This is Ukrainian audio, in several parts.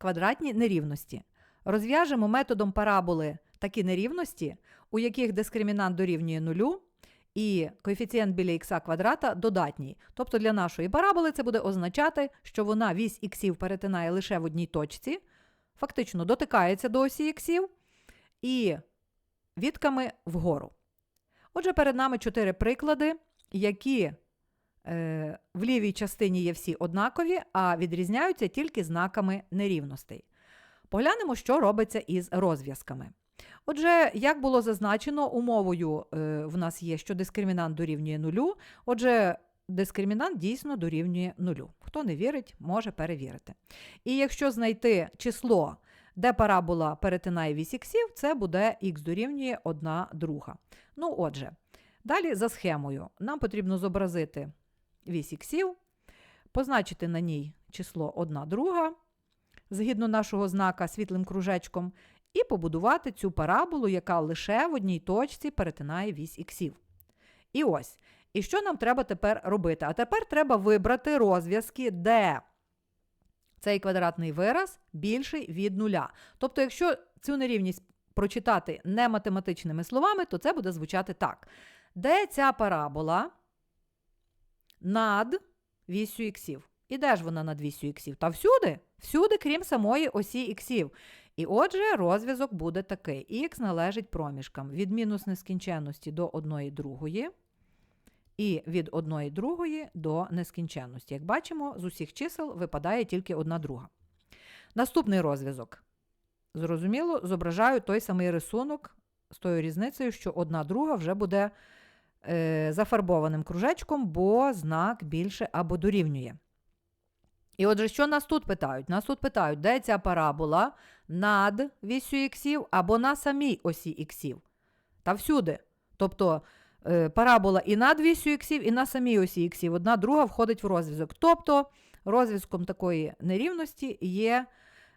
квадратні нерівності. Розв'яжемо методом параболи такі нерівності, у яких дискримінант дорівнює нулю, і коефіцієнт біля х квадрата додатній. Тобто для нашої параболи це буде означати, що вона вісь іксів перетинає лише в одній точці, фактично дотикається до осі іксів, і відками вгору. Отже, перед нами чотири приклади, які в лівій частині є всі однакові, а відрізняються тільки знаками нерівностей. Поглянемо, що робиться із розв'язками. Отже, як було зазначено, умовою е, в нас є, що дискримінант дорівнює нулю. Отже, дискримінант дійсно дорівнює нулю. Хто не вірить, може перевірити. І якщо знайти число, де парабола перетинає вісь іксів, це буде х дорівнює 1 друга. Ну, отже, далі за схемою нам потрібно зобразити вісь позначити на ній число 1 друга, згідно нашого знака світлим кружечком, і побудувати цю параболу, яка лише в одній точці перетинає вісь іксів. І ось. І що нам треба тепер робити? А тепер треба вибрати розв'язки, де цей квадратний вираз більший від нуля. Тобто, якщо цю нерівність прочитати не математичними словами, то це буде звучати так. Де ця парабола над вісю іксів? І де ж вона над вісю іксів? Та всюди, всюди, крім самої осі іксів. І отже, розв'язок буде такий. Х належить проміжкам від мінус нескінченності до 1 другої і від 1 другої до нескінченності. Як бачимо, з усіх чисел випадає тільки 1 друга. Наступний розв'язок. Зрозуміло, зображаю той самий рисунок з тою різницею, що 1 друга вже буде зафарбованим кружечком, бо знак більше або дорівнює. І отже, що нас тут питають? Нас тут питають, де ця парабола над вісю іксів або на самій осі іксів. Та всюди. Тобто е, парабола і над вісю іксів, і на самій осі іксів. Одна друга входить в розв'язок. Тобто розв'язком такої нерівності є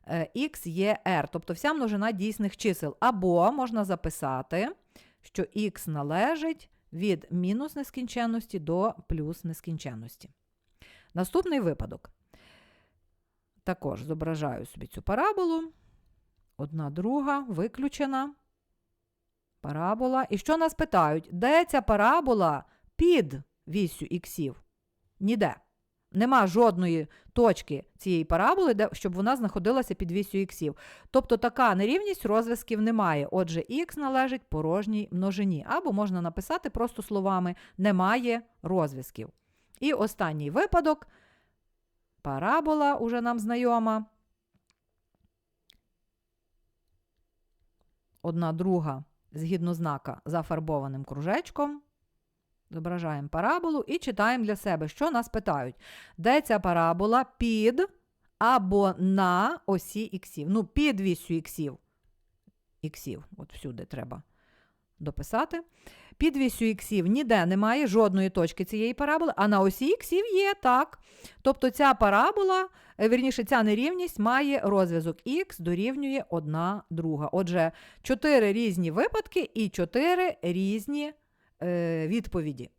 е, х є r, тобто вся множина дійсних чисел. Або можна записати, що х належить від мінус нескінченності до плюс нескінченності. Наступний випадок. Також зображаю собі цю параболу. Одна друга виключена. Парабола. І що нас питають? Де ця парабола під вісю іксів? Ніде. Нема жодної точки цієї параболи, де, щоб вона знаходилася під вісю іксів. Тобто така нерівність розв'язків немає. Отже, х належить порожній множині. Або можна написати просто словами немає розв'язків. І останній випадок. Парабола уже нам знайома. Одна друга, згідно знака, зафарбованим кружечком. Зображаємо параболу і читаємо для себе, що нас питають. Де ця парабола під або на осі іксів. Ну, під вісю іксів. Іксів, от всюди треба дописати. Під вісю іксів ніде немає жодної точки цієї параболи, а на осі іксів є так. Тобто ця парабола, е, вірніше, ця нерівність має розв'язок х дорівнює одна друга. Отже, чотири різні випадки і чотири різні відповіді.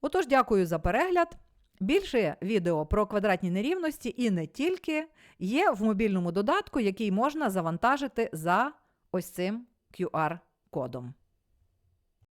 Отож, дякую за перегляд. Більше відео про квадратні нерівності і не тільки є в мобільному додатку, який можна завантажити за ось цим QR-кодом.